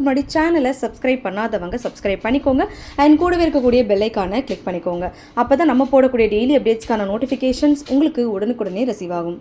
முன்னாடி சேனலை சப்ஸ்கிரைப் பண்ணாதவங்க சப்ஸ்கிரைப் பண்ணிக்கோங்க. அண்ட் கூடவே இருக்கக்கூடிய பெல்லைக்கான கிளிக் பண்ணிக்கோங்க. அப்போ தான் நம்ம போடக்கூடிய டெய்லி அப்டேட்ஸ்க்கான நோட்டிஃபிகேஷன்ஸ் உங்களுக்கு உடனுக்குடனே ரிசீவ் ஆகும்.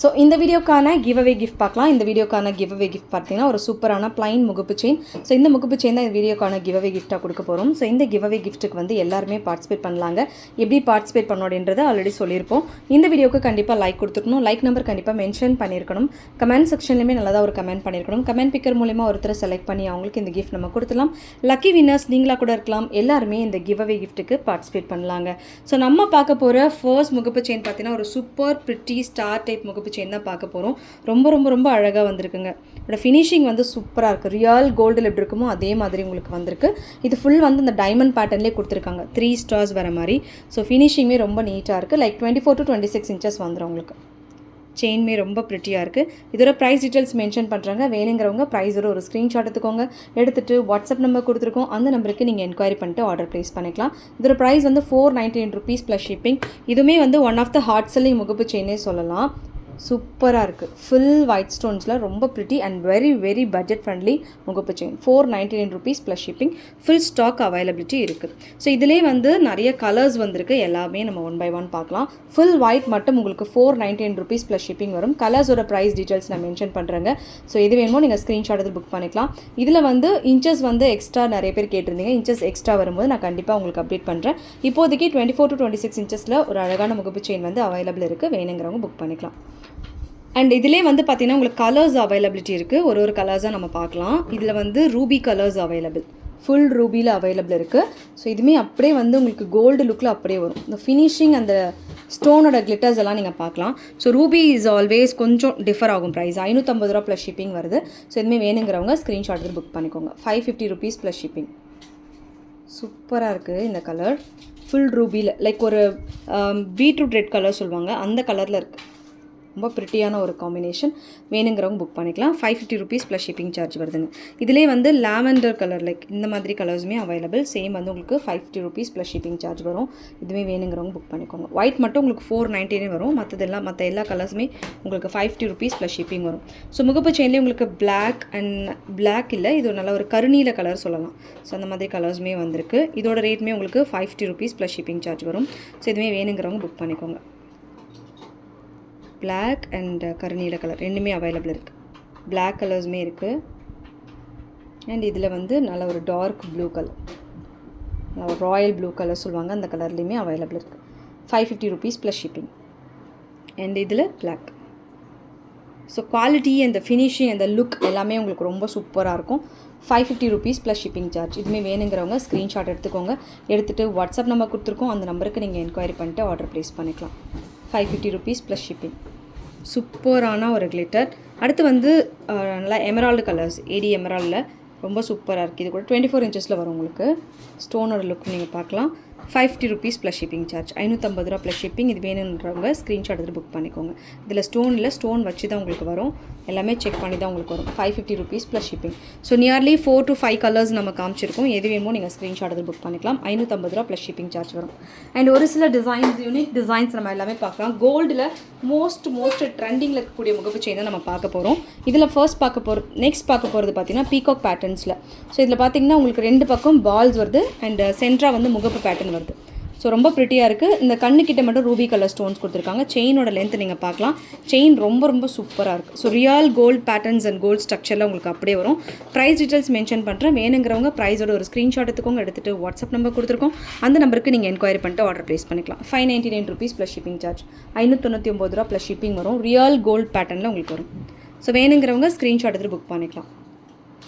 ஸோ இந்த வீடியோக்கான கிவ் அவே கிஃப்ட் பார்க்கலாம். இந்த வீடியோக்கான கிவ் அவே கிஃப்ட் பார்த்தீங்கன்னா ஒரு சூப்பரான பிளைன் முகப்பு செயின் ஸோ இந்த முகப்பு செயின் தான் இந்த வீடியோக்கான கிவ் அவே கிஃப்ட்டாக கொடுக்க போகிறோம் ஸோ இந்த கிவ் அவே கிஃப்ட்டுக்கு வந்து எல்லாருமே பார்ட்டிசிபேட் பண்ணலாங்க. எப்படி பார்ட்டிசிபேட் பண்ணணும் ஆல்ரெடி சொல்லியிருப்போம். இந்த வீடியோக்கு கண்டிப்பாக லைக் கொடுத்துருக்கணும். லைக் நம்பர் கண்டிப்பாக மென்ஷன் பண்ணியிருக்கணும். கமெண்ட் செக்ஷன்லையுமே நல்லதாக ஒரு கமெண்ட் பண்ணியிருக்கணும். கமெண்ட் பிக்கர் மூலிமா ஒருத்தரை செலக்ட் பண்ணி அவங்களுக்கு இந்த கிஃப்ட் நம்ம கொடுத்துலாம் லக்கி வின்னர்ஸ் நீங்களாக கூட இருக்கலாம். எல்லாருமே இந்த கிவ் அவே கிஃப்ட்டுக்கு பார்ட்டிசிபேட் பண்ணலாங்க. ஸோ நம்ம பார்க்க போகிற ஃபர்ஸ்ட் முகப்பு செயின் பார்த்தீங்கன்னா ஒரு சூப்பர் பிரிட்டி ஸ்டார் டைப் முகப்பு செயின் தான் பார்க்க போகிறோம் ரொம்ப ரொம்ப ரொம்ப அழகாக வந்திருக்குங்க. இதோட ஃபினிஷிங் வந்து சூப்பராக இருக்குது ரியல் கோல்டில் எப்படி இருக்குமோ அதே மாதிரி உங்களுக்கு வந்திருக்கு. இது ஃபுல் வந்து இந்த டைமண்ட் பேட்டர்ன்லேயே கொடுத்துருக்காங்க. த்ரீ ஸ்டார்ஸ் வர மாதிரி. ஸோ ஃபினிஷிங்குமே ரொம்ப நீட்டாக இருக்குது like twenty four to twenty six inches வந்துடும் உங்களுக்கு. செயின்மே ரொம்ப ப்ரிட்டியாக இருக்குது இதோட ப்ரைஸ் டீட்டெயில்ஸ் மென்ஷன் பண்ணுறாங்க வேணுங்கிறவங்க ப்ரைஸோட ஒரு ஸ்க்ரீன்ஷாட் எடுத்துக்கோங்க. எடுத்துகிட்டு வாட்ஸ்அப் நம்பர் கொடுத்துருக்கோம். அந்த நம்பருக்கு நீங்கள் என்கொயரி பண்ணிட்டு ஆர்டர் ப்ளேஸ் பண்ணிக்கலாம். இதோட ப்ரைஸ் வந்து four ninety nine rupees plus shipping இதுவுமே வந்து one of the hot selling முகப்பு செயினே சொல்லலாம். சூப்பராக இருக்குது ஃபுல் ஒயிட் ஸ்டோன்ஸில் ரொம்ப pretty and very very budget friendly முகப்பு chain four ninety nine rupees plus shipping full stock availability இருக்குது ஸோ இதிலே வந்து நிறைய கலர்ஸ் வந்திருக்கு. எல்லாமே நம்ம ஒன் பை ஒன் பார்க்கலாம். ஃபுல் ஒயிட் மட்டும் உங்களுக்கு four ninety nine rupees plus shipping வரும் கலர்ஸோட ப்ரைஸ் டீட்டெயில்ஸ் நான் மென்ஷன் பண்ணுறேங்க ஸோ எது வேணுமோ நீங்கள் ஸ்க்ரீன்ஷாட் எடுத்து புக் பண்ணிக்கலாம். இதில் வந்து இன்ச்சஸ் வந்து எக்ஸ்ட்ரா நிறைய பேர் கேட்டிருந்தீங்க. இன்ச்சஸ் எக்ஸ்ட்ரா வரும்போது நான் கண்டிப்பாக உங்களுக்கு அப்டேட் பண்ணுறேன் இப்போதைக்கு twenty four to twenty six இன்ச்சஸில் ஒரு அழகான முகப்பு செயின் வந்து அவைலபிள் இருக்குது வேணுங்கிறவங்க புக் பண்ணிக்கலாம். அண்ட் இதிலே வந்து பார்த்தீங்கன்னா உங்களுக்கு கலர்ஸ் அவைலபிலிட்டி இருக்குது ஒரு ஒரு கலர்ஸாக நம்ம பார்க்கலாம். இதில் வந்து ரூபி கலர்ஸ் அவைலபிள் ஃபுல் ரூபியில் அவைலபிள் இருக்குது ஸோ இதுவுமே அப்படியே வந்து உங்களுக்கு கோல்டு லுக்கில் அப்படியே வரும். இந்த ஃபினிஷிங் அந்த ஸ்டோனோட கிளிட்டர்ஸ் எல்லாம் நீங்கள் பார்க்கலாம். ஸோ ரூபி இஸ் ஆல்வேஸ் கொஞ்சம் டிஃபர் ஆகும் ப்ரைஸ் ஐநூற்றம்பது ரூபா ப்ளஸ் ஷிப்பிங் வருது. ஸோ இதுவுமே வேணுங்கிறவங்க ஸ்க்ரீன்ஷாட் எடுத்து புக் பண்ணிக்கோங்க. Five fifty rupees plus shipping சூப்பராக இருக்குது இந்த கலர் ஃபுல் ரூபியில் லைக் ஒரு பீட்ரூட் ரெட் கலர் சொல்லுவாங்க. அந்த கலரில் இருக்குது ரொம்ப ப்ரிட்டியான ஒரு காம்பினேஷன் வேணுங்கிறவங்க புக் பண்ணிக்கலாம். Five fifty rupees plus shipping charge வருதுங்க. இதிலே வந்து லாவெண்டர் கலர் லைக் இந்த மாதிரி கலர்ஸுமே அவைலபிள் சேம் வந்து உங்களுக்கு five fifty rupees plus shipping charge வரும். இதுவே வேணுங்கிறவங்க புக் பண்ணிக்கோங்க. ஒயிட் மட்டும் உங்களுக்கு ஃபோர் நைன்டினே வரும். மற்றதெல்லாம் மற்ற எல்லா கலர்ஸுமே உங்களுக்கு five fifty rupees plus shipping வரும். ஸோ முகப்பு செயின்லேயே உங்களுக்கு பிளாக் அண்ட் பிளாக் இல்லை இது ஒரு நல்ல ஒரு கருநீல கலர் சொல்லலாம். ஸோ அந்த மாதிரி கலர்ஸுமே வந்திருக்கு. இதோட ரேட்மே உங்களுக்கு five fifty rupees plus shipping charge வரும். ஸோ இதுவே வேணுங்கிறவங்க புக் பண்ணிக்கோங்க. பிளாக் அண்ட் uh, கருநீல கலர் ரெண்டுமே அவைலபிள் இருக்குது பிளாக் கலர்ஸுமே இருக்குது அண்ட் இதில் வந்து நல்ல ஒரு dark blue colour royal blue colour சொல்லுவாங்க. அந்த கலர்லேயுமே அவைலபிள் இருக்குது five fifty rupees plus shipping and இதில் பிளாக் ஸோ குவாலிட்டி அந்த ஃபினிஷிங் அந்த லுக் எல்லாமே உங்களுக்கு ரொம்ப சூப்பராக இருக்கும். Five fifty rupees plus shipping charge இதுவுமே வேணுங்கிறவங்க ஸ்க்ரீன்ஷாட் எடுத்துக்கோங்க. எடுத்துகிட்டு வாட்ஸ்அப் நம்பர் கொடுத்துருக்கோம். அந்த நம்பருக்கு நீங்கள் என்கொயரி பண்ணிட்டு ஆர்டர் ப்ளேஸ் பண்ணிக்கலாம். Five fifty rupees plus shipping சூப்பரான ஒரு கிளிட்டர் அடுத்து வந்து நல்லா எமரால்டு கலர்ஸ் ஏடி எமரால்டில் ரொம்ப சூப்பராக இருக்குது இது கூட டுவெண்ட்டி ஃபோர் இன்ச்சஸில் வரும் உங்களுக்கு. ஸ்டோனோட லுக் நீங்கள் பார்க்கலாம். Five fifty rupees plus shipping charge ஐநூற்றம்பது ரூபா ப்ளஸ் ஷிப்பிங் இது வேணுன்றவங்க ஸ்க்ரீன்ஷாட் எடுத்து புக் பண்ணிக்கோங்க. இதில் ஸ்டோனில் ஸ்டோன் வச்சு தான் உங்களுக்கு வரும். எல்லாமே செக் பண்ணி தான் உங்களுக்கு வரும். Five fifty rupees plus shipping so nearly four to five colours நம்ம காமிச்சிருக்கோம். எது வேணுமோ நீங்கள் ஸ்க்ரீன்ஷாட் எடுத்து புக் பண்ணிக்கலாம். ஐநூற்றம்பது ரூபா ப்ளஸ் ஷிப்பிங் சார்ஜ் வரும். அண்ட் ஒரு சில டிசைன்ஸ் யூனிக் டிசைன்ஸ் நம்ம எல்லாமே பார்க்கலாம். கோல்டில் மோஸ்ட் மோஸ்ட் ட்ரெண்டிங்கில் இருக்கக்கூடிய முகப்பு செயின் தான் நம்ம பார்க்க போகிறோம் இதில் ஃபர்ஸ்ட் பார்க்க போகிற நெக்ஸ்ட் பார்க்க போகிறது பார்த்தீங்கன்னா பீகாக் பேட்டர்ன்ஸில் ஸோ இதில் பார்த்தீங்கன்னா உங்களுக்கு ரெண்டு பக்கம் பால்ஸ் வருது அண்ட் சென்ட்ரா வந்து முகப்பு பேட்டர்ன் வருது. ஸோ ரொம்ப ப்ரிட்டியாக இருக்குது இந்த கண்ணுக்கிட்ட மட்டும் ரூபி கலர் ஸ்டோன்ஸ் கொடுத்துருக்காங்க. செயினோட லென்த் நீங்கள் பார்க்கலாம். செயின் ரொம்ப ரொம்ப சூப்பராக இருக்குது so real gold patterns and gold ஸ்ட்ரக்சரில் உங்களுக்கு அப்படியே வரும். ப்ரைஸ் டீட்டெயில்ஸ் மென்ஷன் பண்ணுறேன் வேணுங்கிறவங்க ப்ரைஸோட ஒரு ஸ்க்ரீன்ஷாட் எடுத்துக்கோங்க. எடுத்துகிட்டு வாட்ஸ்அப் நம்பர் கொடுத்துருக்கோம். அந்த நம்பருக்கு நீங்கள் என்கொயரி பண்ணிட்டு ஆர்டர் ப்ளேஸ் பண்ணிக்கலாம். Five ninety nine rupees plus shipping charge ஐநூற்றி ஒம்பது ரூபா ப்ளஸ் ஷிப்பிங் வரும். ரியல் கோல்ட் பேட்டர்னில் உங்களுக்கு வரும். ஸோ வேணுங்கிறவங்க ஸ்க்ரீன்ஷாட் எடுத்து புக் பண்ணிக்கலாம்.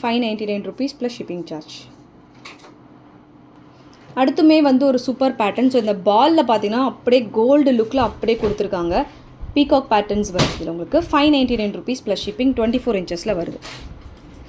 Five ninety nine rupees plus shipping charge அடுத்துமே வந்து ஒரு சூப்பர் பேட்டர்ன் ஸோ இந்த பாலில் பார்த்தீங்கன்னா அப்படியே கோல்டு லுக்கில் அப்படியே கொடுத்துருக்காங்க. பீகாக் பேட்டர்ன்ஸ் வருது. இதில் உங்களுக்கு five ninety nine rupees plus shipping twenty four இன்ச்சஸில் வருது.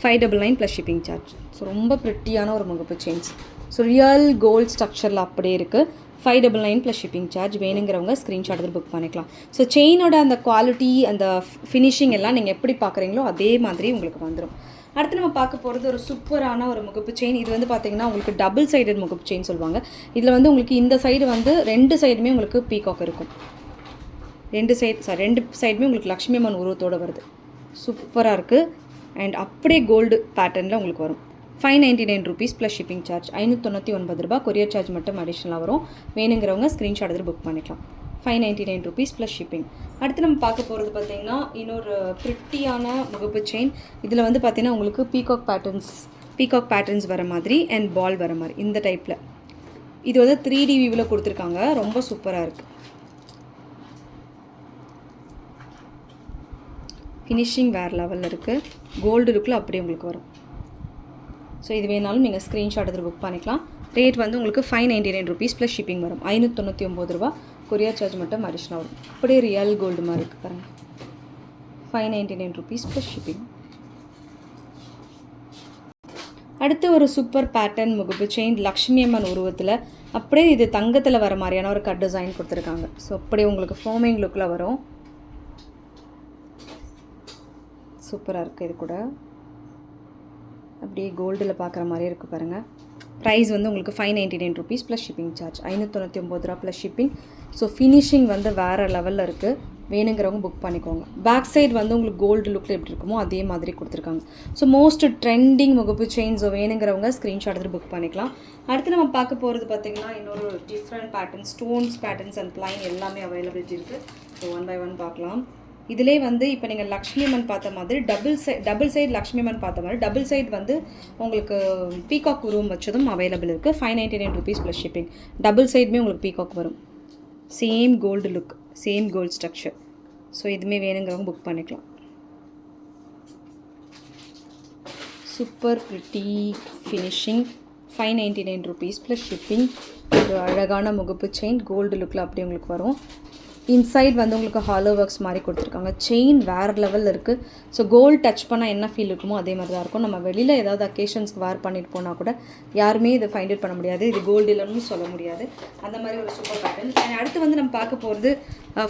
Five double nine plus shipping charge so ரொம்ப ப்ரிட்டியான ஒரு முகப்பு செயின்ஸ் ஸோ ரியல் கோல்ட் ஸ்ட்ரக்சரில் அப்படியே இருக்குது five double nine plus shipping charge வேணுங்கிறவங்க ஸ்க்ரீன்ஷாட் எடுத்து புக் பண்ணிக்கலாம். ஸோ செயினோட அந்த குவாலிட்டி அந்த ஃபினிஷிங் எல்லாம் நீங்கள் எப்படி பார்க்குறீங்களோ அதே மாதிரி உங்களுக்கு வந்துடும் அடுத்து நம்ம பார்க்க போகிறது ஒரு சூப்பரான ஒரு முகப்பு செயின் இது வந்து பார்த்தீங்கன்னா உங்களுக்கு டபுள் சைடட் முகப்பு செயின் சொல்லுவாங்க. இதில் வந்து உங்களுக்கு இந்த சைடு வந்து ரெண்டு சைடுமே உங்களுக்கு பீகாக் இருக்கும். ரெண்டு சைடு சாரி ரெண்டு சைடுமே உங்களுக்கு லக்ஷ்மி அம்மன் உருவத்தோடு வருது. சூப்பராக இருக்குது அண்ட் அப்படியே கோல்டு பேட்டர்னில் உங்களுக்கு வரும். Five ninety nine rupees plus shipping charge ஐநூற்றி ஒன்பது ரூபா கொரியர் சார்ஜ் மட்டும் அடிஷ்னலாக வரும். வேணுங்கிறவங்க ஸ்க்ரீன்ஷாட் எடுத்து புக் பண்ணிக்கலாம். Five ninety nine rupees plus shipping அடுத்து நம்ம பார்க்க போகிறது பார்த்தீங்கன்னா இன்னொரு ப்ரிட்டியான முகப்பு செயின் இதில் வந்து பார்த்தீங்கன்னா உங்களுக்கு பீகாக் பேட்டர்ன்ஸ் பீகாக் பேட்டர்ன்ஸ் வர மாதிரி அண்ட் பால் வர மாதிரி இந்த டைப்பில் இது வந்து த்ரீ டி வியூவில் கொடுத்துருக்காங்க. ரொம்ப சூப்பராக இருக்குது ஃபினிஷிங் வேறு லெவலில் இருக்குது கோல்டு லுக்கில் அப்படியே உங்களுக்கு வரும். ஸோ இது வேணாலும் நீங்கள் ஸ்க்ரீன்ஷாட் எடுத்து புக் பண்ணிக்கலாம். ரேட் வந்து உங்களுக்கு five ninety nine rupees plus shipping வரும் ஐநூற்றி ஒம்பது ரூபா. கொரியர் சார்ஜ் மட்டும் அடிஷ்னல் வரும் அப்படியே ரியல் கோல்டு மாதிரி இருக்குது பாருங்கள் five ninety nine rupees plus shipping அடுத்து ஒரு சூப்பர் பேட்டர்ன் முகப்பு செயின் லக்ஷ்மி அம்மன் உருவத்தில் அப்படியே இது தங்கத்தில் வர மாதிரியான ஒரு கட் டிசைன் கொடுத்துருக்காங்க. ஸோ அப்படியே உங்களுக்கு ஃபோமிங் லுக்கில் வரும். சூப்பராக இருக்குது இது கூட. அப்படியே கோல்டில் பார்க்குற மாதிரி இருக்குது பாருங்கள் ப்ரைஸ் வந்து உங்களுக்கு five ninety nine rupees plus shipping charge ஐநூற்றி ஒம்பது ரூபா ப்ளஸ் ஷிப்பிங் ஸோ ஃபினிஷிங் வந்து வேறு லெவலில் இருக்குது வேணுங்கிறவங்க புக் பண்ணிக்கோங்க. பேக் சைடு வந்து உங்களுக்கு கோல்டு லுக்கில் எப்படி இருக்குமோ அதே மாதிரி கொடுத்துருக்காங்க. ஸோ மோஸ்ட் ட்ரெண்டிங் முகப்பு செயின்ஸோ வேணுங்கிறவங்க ஸ்க்ரீன்ஷாட் எடுத்து புக் பண்ணிக்கலாம். அடுத்து நம்ம பார்க்க போகிறது பார்த்திங்கன்னா இன்னொரு different pattern stones patterns and plain எல்லாமே அவைலபிலிட்டி இருக்குது ஸோ ஒன் பை ஒன் பார்க்கலாம். இதிலே வந்து இப்போ நீங்கள் லக்ஷ்மி அம்மன் பார்த்த மாதிரி double side double side Lakshmi Amman பார்த்த மாதிரி டபுள் சைடு வந்து உங்களுக்கு பீகாக் ரூம் வச்சதும் அவைலபிள் இருக்குது five ninety nine rupees plus shipping double சைடுமே உங்களுக்கு பீகாக் வரும். Same gold look same gold structure so இதுவுமே வேணுங்கிறவங்க புக் பண்ணிக்கலாம். Super pretty finishing five ninety nine rupees plus shipping ஒரு அழகான முகப்பு செயின் கோல்டு லுக்கில் அப்படி உங்களுக்கு வரும். இன்சைட் வந்து உங்களுக்கு ஹாலோ ஒர்க்ஸ் மாதிரி கொடுத்துருக்காங்க. செயின் வேறு லெவலில் இருக்குது ஸோ கோல்டு டச் பண்ணால் என்ன ஃபீல் இருக்குமோ அதே மாதிரி தான் இருக்கும். நம்ம வெளியில் ஏதாவது அக்கேஷன்ஸ்க்கு வேர் பண்ணிட்டு போனால் கூட யாருமே இதை ஃபைண்ட் அவுட் பண்ண முடியாது. இது கோல்டு இல்லைன்னு சொல்ல முடியாது. அந்த மாதிரி ஒரு சூப்பர் பேட்டர்ன் அடுத்து வந்து நம்ம பார்க்க போகிறது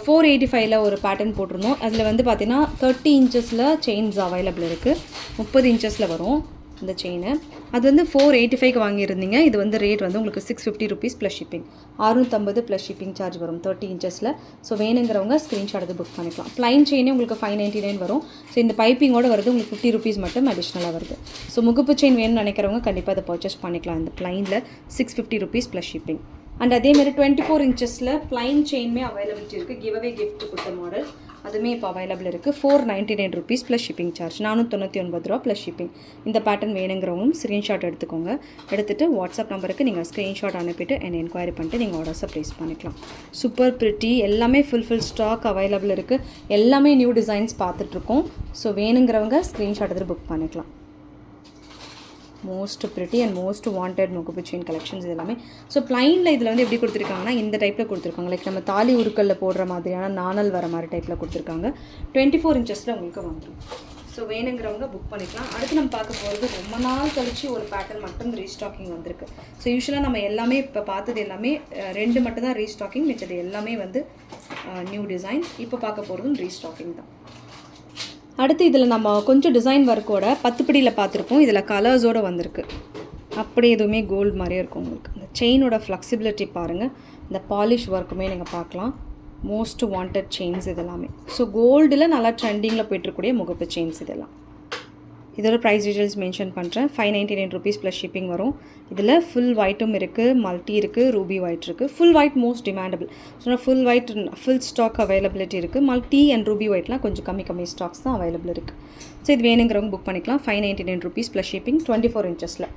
ஃபோர் எயிட்டி ஃபைவ்ல ஒரு பேட்டர்ன் போட்டிருந்தோம். அதில் வந்து பார்த்திங்கன்னா தேர்ட்டி இன்ச்சஸில் செயின்ஸ் அவைலபிள் இருக்குது முப்பது இன்ச்சஸில் வரும். இந்த செயினை அது வந்து ஃபோர் எயிட்டி ஃபைவ்க்கு வாங்கியிருந்தீங்க. இது வந்து ரேட் வந்து உங்களுக்கு six fifty rupees plus shipping அறுநூற்றம்பது plus shipping charge வரும் தேர்ட்டி இன்ச்சஸில் ஸோ வேணுங்கிறவங்க ஸ்க்ரீன்ஷாட் எடுத்து புக் பண்ணிக்கலாம். ப்ளைன் செயினே உங்களுக்கு ஃபைவ் நைன்ட்டி நைன் வரும். ஸோ இந்த பைப்பிங்கோட வருது உங்களுக்கு ஃபிஃப்டி ருபீஸ் மட்டும் அடிஷ்னலாக வருது. ஸோ முகுப்பு செயின் வேணும்னு நினைக்கிறவங்க கண்டிப்பாக அதை பர்ச்சேஸ் பண்ணிக்கலாம். இந்த ப்ளைனில் six fifty rupees plus shipping and அதேமாதிரி டுவெண்ட்டி ஃபோர் இன்ச்சஸில் ப்ளைன் செயினுமே அவைலபிலிட்டி இருக்குது கிவ் அவே கிஃப்ட் கொடுத்த மாடல் அதுவுமே இப்போ அவைலபிள் இருக்குது four ninety nine rupees plus shipping charge நானூற்றி ஒன்பது ரூபா ப்ளஸ் ஷிப்பிங் இந்த பேட்டர்ன் வேணுங்கிறவங்களும் ஸ்க்ரீன்ஷாட் எடுத்துக்கோங்க. எடுத்துகிட்டு வாட்ஸ்அப் நம்பருக்கு நீங்கள் ஸ்க்ரீன்ஷாட் அனுப்பிட்டு என்னை என்கொயரி பண்ணிட்டு நீங்கள் ஆர்டர்ஸை ப்ளேஸ் பண்ணிக்கலாம். சூப்பர் ப்ரிட்டி எல்லாமே ஃபுல் ஸ்டாக் அவைலபிள் இருக்குது எல்லாமே நியூ டிசைன்ஸ் பார்த்துட்ருக்கோம் ஸோ வேணுங்கிறவங்க ஸ்க்ரீன்ஷாட் எடுத்து புக் பண்ணிக்கலாம். Most pretty and most wanted முகுப்பு chain collections எல்லாமே ஸோ ப்ளைனில் இதில் வந்து எப்படி கொடுத்துருக்காங்கன்னா இந்த டைப்பில் கொடுத்துருக்காங்க. லைக் நம்ம தாலி உருக்கல்ல போடுற மாதிரியான நாணல் வர மாதிரி டைப்பில் கொடுத்துருக்காங்க. டுவெண்ட்டி ஃபோர் இன்ச்சஸில் உங்களுக்கு வந்துடும் ஸோ வேணுங்கிறவங்க புக் பண்ணிக்கலாம். அடுத்து நம்ம பார்க்க போகிறது ரொம்ப நாள் கழிச்சு ஒரு பேட்டர்ன் மட்டும் ரீஸ்டாக்கிங் வந்திருக்கு. ஸோ யூஸ்வலாக நம்ம எல்லாமே இப்போ பார்த்தது எல்லாமே ரெண்டு மட்டும் தான் ரீஸ்டாக்கிங் மிச்சது எல்லாமே வந்து நியூ டிசைன் இப்போ பார்க்க போகிறதும் ரீஸ்டாக்கிங் தான். அடுத்து இதில் நம்ம கொஞ்சம் டிசைன் ஒர்க்கோட பத்து பிடியில் பார்த்துருப்போம். இதில் கலர்ஸோடு வந்திருக்கு. அப்படி எதுவுமே கோல்டு மாதிரியே இருக்கும் உங்களுக்கு. இந்த செயினோட ஃப்ளெக்சிபிலிட்டி பாருங்கள் இந்த பாலிஷ் ஒர்க்குமே நீங்கள் பார்க்கலாம். மோஸ்ட் வாண்டட் செயின்ஸ் இதெல்லாமே. ஸோ கோல்டில் நல்லா ட்ரெண்டிங்கில் போயிட்டுருக்கூடிய முகப்பு செயின்ஸ் இதெல்லாம். இதோட ப்ரைஸ் டீட்டெயில்ஸ் மென்ஷன் பண்ணுறேன் five ninety nine rupees plus shipping வரும். இதில் ஃபுல் ஒயிட்டும் இருக்குது மல்டி இருக்குது ரூபி ஒயிட் இருக்குது full white most demandable so full white full stock availability இருக்குது மல்டி அண்ட் ரூபி ஒயிட்லாம் கொஞ்சம் கம்மி கம்மி ஸ்டாக்ஸ் தான் அவைலபிள் இருக்குது ஸோ இது வேணுங்கிறவங்க புக் பண்ணிக்கலாம். Five ninety nine rupees plus shipping twenty four இன்ச்சஸில்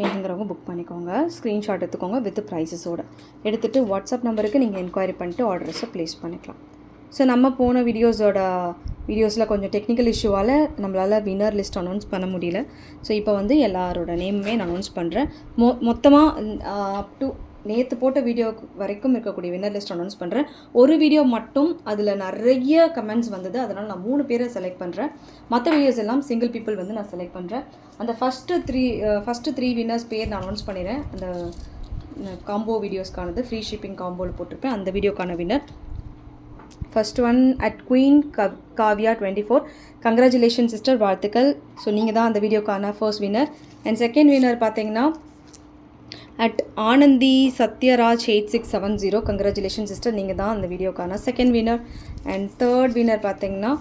வேணுங்கிறவங்க புக் பண்ணிக்கோங்க. ஸ்க்ரீன்ஷாட் எடுத்துக்கோங்க வித் ப்ரைஸஸோட எடுத்துகிட்டு வாட்ஸ்அப் நம்பருக்கு நீங்கள் என்கொயரி பண்ணிட்டு ஆர்டர்ஸை ப்ளேஸ் பண்ணிக்கலாம். ஸோ நம்ம போன வீடியோஸோட வீடியோஸில் கொஞ்சம் டெக்னிக்கல் இஷ்யூவால் நம்மளால் வின்னர் லிஸ்ட் அனௌன்ஸ் பண்ண முடியல. ஸோ இப்போ வந்து எல்லாரோட நேமுமே நான் அனௌன்ஸ் பண்ணுறேன் மொ மொத்தமாக அப் டு நேற்று போட்ட வீடியோ வரைக்கும் இருக்கக்கூடிய வின்னர் லிஸ்ட் அனௌன்ஸ் பண்ணுறேன் ஒரு வீடியோ மட்டும் அதில் நிறைய கமெண்ட்ஸ் வந்தது. அதனால் நான் மூணு பேரை செலக்ட் பண்ணுறேன் மற்ற வீடியோஸ் எல்லாம் சிங்கிள் பீப்புள் வந்து நான் செலக்ட் பண்ணுறேன் அந்த first three first three winners பேர் நான் அனௌன்ஸ் பண்ணிடுறேன். அந்த காம்போ வீடியோஸ்க்கானது ஃப்ரீ ஷிப்பிங் காம்போவில் போட்டிருப்பேன். அந்த வீடியோக்கான winner first one at queen K Kaviya twenty four congratulation sister வாழ்த்துக்கள். ஸோ நீங்கள் தான் அந்த வீடியோக்கான first winner and second winner பார்த்தீங்கன்னா at Anandhi Sathyaraj eight six seven zero congratulation sister நீங்கள் தான் அந்த வீடியோக்கான second winner and third winner பார்த்தீங்கன்னா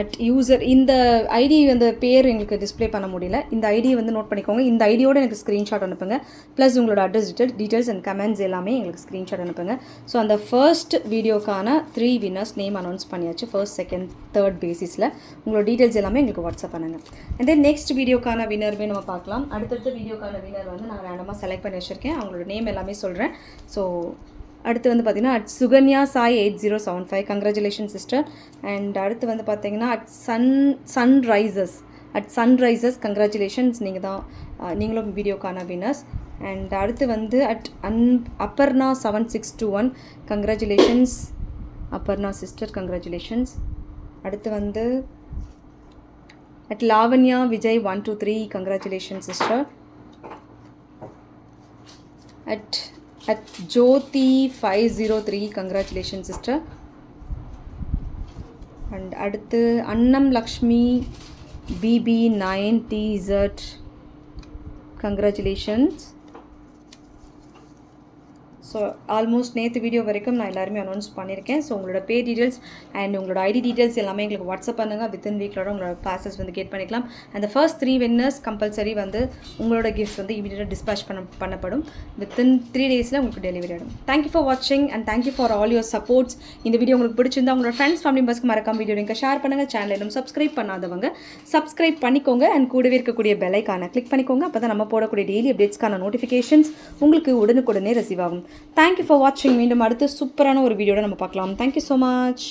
அட் யூசர் இந்த ஐடி வந்து பேர் எங்களுக்கு டிஸ்ப்ளே பண்ண முடியல. இந்த ஐடியை வந்து நோட் பண்ணிக்கோங்க. இந்த ஐடியோட எனக்கு ஸ்க்ரீன்ஷாட் அனுப்புங்க. ப்ளஸ் உங்களோட address detail details and comments எல்லாமே எங்களுக்கு ஸ்க்ரீன்ஷாட் அனுப்புங்க. ஸோ அந்த ஃபர்ஸ்ட் வீடியோக்கான த்ரீ வின்னர்ஸ் நேம் அனௌன்ஸ் பண்ணியாச்சு. ஃபர்ஸ்ட் செகண்ட் தேர்ட் பேசிஸில் உங்களோட டீட்டெயில்ஸ் எல்லாமே எங்களுக்கு வாட்ஸ்அப் பண்ணுங்க. அண்ட் தென் நெக்ஸ்ட் வீடியோக்கான வின்னருமே நம்ம பார்க்கலாம். அடுத்தடுத்த வீடியோக்கான வின்னர் வந்து நான் ரேண்டமாக செலக்ட் பண்ணி வச்சுருக்கேன். அவங்களோட நேம் எல்லாமே சொல்கிறேன் ஸோ அடுத்து வந்து பார்த்தீங்கன்னா at Sukanya Sai eight zero seven five. Congratulation sister and அடுத்து வந்து பார்த்தீங்கன்னா at sun sunrises at sunrises congratulations நீங்கள் தான் நீங்களும் வீடியோக்கான வினர்ஸ் அண்ட் அடுத்து வந்து at an Aparna seven six two one. Congratulations Aparna sister congratulations அடுத்து வந்து at Lavanya Vijay one two three. Congratulation sister at at Jothi five zero three congratulation sister and அடுத்து Annam Lakshmi BB nine டிசர்ட் congratulations so almost நேற்று video வரைக்கும் நான் எல்லாருமே announce பண்ணியிருக்கேன். So உங்களோட பே டீட்டெயில்ஸ் அண்ட் உங்களோட ஐடி டீட்டெயில்ஸ் எல்லாமே எங்களுக்கு வாட்ஸ்அப் பண்ணுங்கள் வித்தின் வீக்லோட உங்களோட கிளாஸஸ் வந்து கேட் பண்ணிக்கலாம். அந்த ஃபர்ஸ்ட் த்ரீ வின்னர்ஸ் கம்பல்சரி வந்து உங்களோட கிஃப்ட் வந்து இமீடியட்டாக டிஸ்பேச் பண்ண பண்ணப்படும். வித்தின் த்ரீ டேஸில் உங்களுக்கு டெலிவரி ஆகும் தேங்க்யூ ஃபார் வாட்சிங் and thank you for all your supports இந்த வீடியோ உங்களுக்கு பிடிச்சிருந்தா உங்களோட ஃப்ரெண்ட்ஸ் ஃபேமிலி மெம்பர்ஸ்க்கு மறக்காம வீடியோ நீங்கள் ஷேர் பண்ணுங்கள் சேனல் இன்னும் சப்ஸ்கிரைப் பண்ணாதவங்க சப்ஸ்கிரைப் பண்ணிக்கோங்க அண்ட் கூடவே இருக்கக்கூடிய பெலைக்கான கிளிக் பண்ணிக்கோங்க. அப்போ தான் நம்ம போடக்கூடிய டெய்லி அப்டேட்ஸ்க்கான நோட்டிஃபிகேஷன்ஸ் உங்களுக்கு உடனுக்குடனே ரிசீவ் ஆகும். தேங்க்யூ ஃபார் வாட்சிங் மீண்டும் அடுத்து சூப்பரான ஒரு வீடியோட நம்ம பார்க்கலாம். Thank you so much